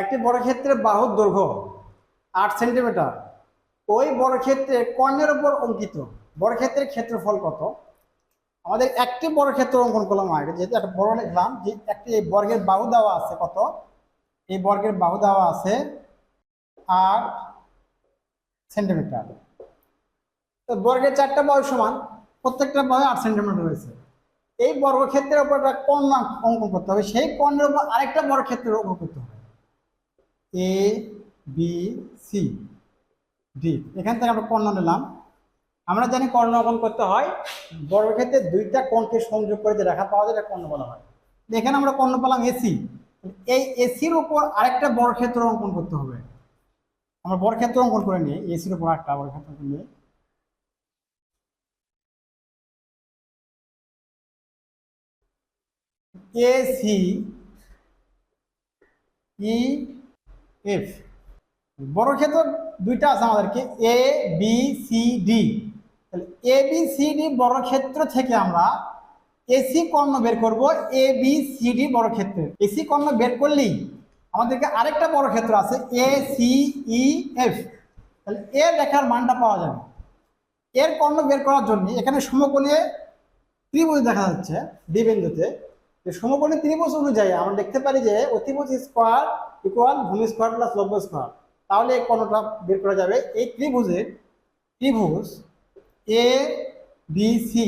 একটি বর্গক্ষেত্রের বাহুর দৈর্ঘ্য আট সেন্টিমিটার। ওই বর্গক্ষেত্রে কর্ণের উপর অঙ্কিত। বর্গক্ষেত্রের ক্ষেত্রফল কত? আমাদের একটি বর্গক্ষেত্র অঙ্কন করলাম আগে, যেহেতু একটা বড় লিখলাম, যে একটি বর্গের বাহু দেওয়া আছে কত? এই বর্গের বাহু দেওয়া আছে আট সেন্টিমিটার। তো বর্গের চারটা বাহু সমান, প্রত্যেকটা বাহু আট সেন্টিমিটার রয়েছে। এই বর্গক্ষেত্রের উপর একটা কর্ণ অঙ্কন করতে হবে। সেই কর্ণের উপর আরেকটা বর্গক্ষেত্রের অঙ্কন করতে হবে। এ বি সি ডি এখান থেকে আমরা কর্ণ নিলাম। আমরা জানি কর্ণ অঙ্কন করতে হয়। বর্গক্ষেত্রে দুইটা কোণকে সংযোগ করে যে রেখা পাওয়া যায়, এটা কর্ণ বলা হয়। এখানে আমরা কর্ণ পেলাম এসি এই এসির উপর আরেকটা বড় ক্ষেত্র অঙ্কন করতে হবে। আমরা বর্গক্ষেত্র অঙ্কন করে নিই। এসির উপর একটা বর্গক্ষেত্র অঙ্কন নিয়ে এ সি এফ বর্গক্ষেত্র দুইটা আছে আমাদেরকে এ বি সি ডি তাহলে এ বি সি ডি বর্গক্ষেত্র থেকে আমরা এসি কর্ণ বের করব এ বি সি ডি বর্গক্ষেত্রের এসি কর্ণ বের করলেই আমাদেরকে আরেকটা বর্গক্ষেত্র আছে এ সি ই এফ তাহলে এর লেখার মানটা পাওয়া যাবে। এর কর্ণ বের করার জন্য এখানে সমকোণে ত্রিভুজ দেখা যাচ্ছে ডি বিন্দুতে সমকোণী ত্রিভুজ অনুযায়ী আমরা দেখতে পারি যে অতিভুজ স্কোয়ার ইকুয়াল ভূমি স্কোয়ার প্লাস লব্য স্কোয়ার তাহলে এই কর্ণটা বের করা যাবে। এই ত্রিভুজের ত্রিভুজ এ বি সি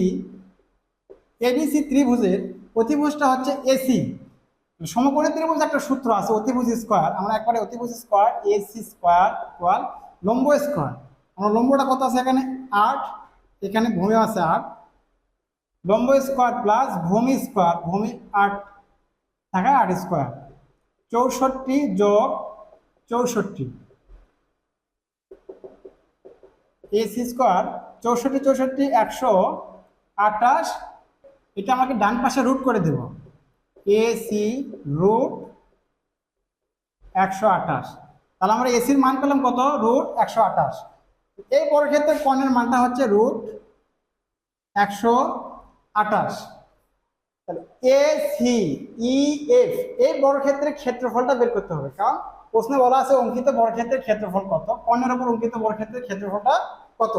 এবিসি ত্রিভুজের অতিভুজটা হচ্ছে এসি সমকোণী ত্রিভুজ একটা সূত্র আছে, অতিভুজ স্কোয়ার আমরা একবারে অতিভুজ স্কোয়ার এসি স্কোয়ার ইকুয়াল লম্ব স্কোয়ার আমরা লম্বটা কত আছে এখানে? আট। এখানে ভূমি আছে আট। লম্ব স্কোয়ার প্লাস ভূমি স্কোয়ার ভূমি আট। থাকে আট স্কোয়ার চৌষট্টি যোগ চৌষট্টি। এসি স্কোয়ার চৌষট্টি চৌষট্টি একশো আটাশ এটা আমাকে ডান পাশে রুট করে দেব। এসি রুট একশো আঠাশ। তাহলে আমরা এসির মান পেলাম কত? রুট একশো আঠাশ। এই বর্গক্ষেত্রের কর্ণের মানটা হচ্ছে রুট একশো আঠাশ। তাহলে এ সি ই এফ এই বর্গক্ষেত্রের ক্ষেত্রফলটা বের করতে হবে। কারণ প্রশ্নে বলা আছে অঙ্কিত বর্গক্ষেত্রের ক্ষেত্রফল কত? কর্ণের উপর অঙ্কিত বর্গক্ষেত্রের ক্ষেত্রফলটা কত?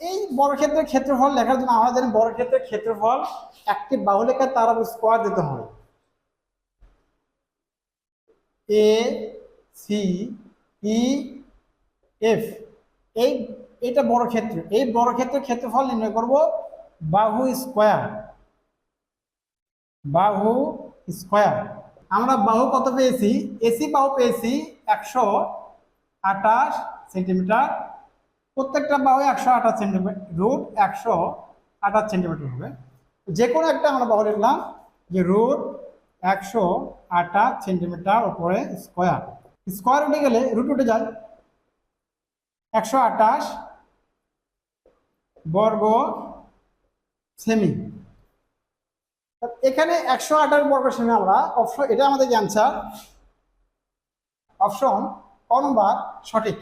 এই বর্গক্ষেত্রের ক্ষেত্রফল লেখার জন্য আমরা জানি বর্গক্ষেত্রের ক্ষেত্রফল একটি বাহু লেখার তার স্কোয়ার দিতে হয় এ সি ই এফ এই এটা বড় ক্ষেত্র এই বড় ক্ষেত্রের ক্ষেত্রফল নির্ণয় করব বাহু স্কোয়ার বাহু স্কোয়ার। আমরা বাহু কত পেয়েছি? এসি বাহু পেয়েছি একশো আঠাশ সেন্টিমিটার। প্রত্যেকটা বাহু একশো আঠাশ সেন্টিমিটার, রুট একশো আঠাশ সেন্টিমিটার হবে। যে কোনো একটা আমরা বাহু লিখলাম যে রুট একশো আঠাশ সেন্টিমিটার ওপরে স্কোয়ার। স্কোয়ার উঠে গেলে রুট উঠে যায়। একশো আঠাশ বর্গ সেমি। এখানে একশো বর্গ সেমি আমরা অপশন এটা আমাদের অ্যান্সার অপশন অনুবাদ সঠিক।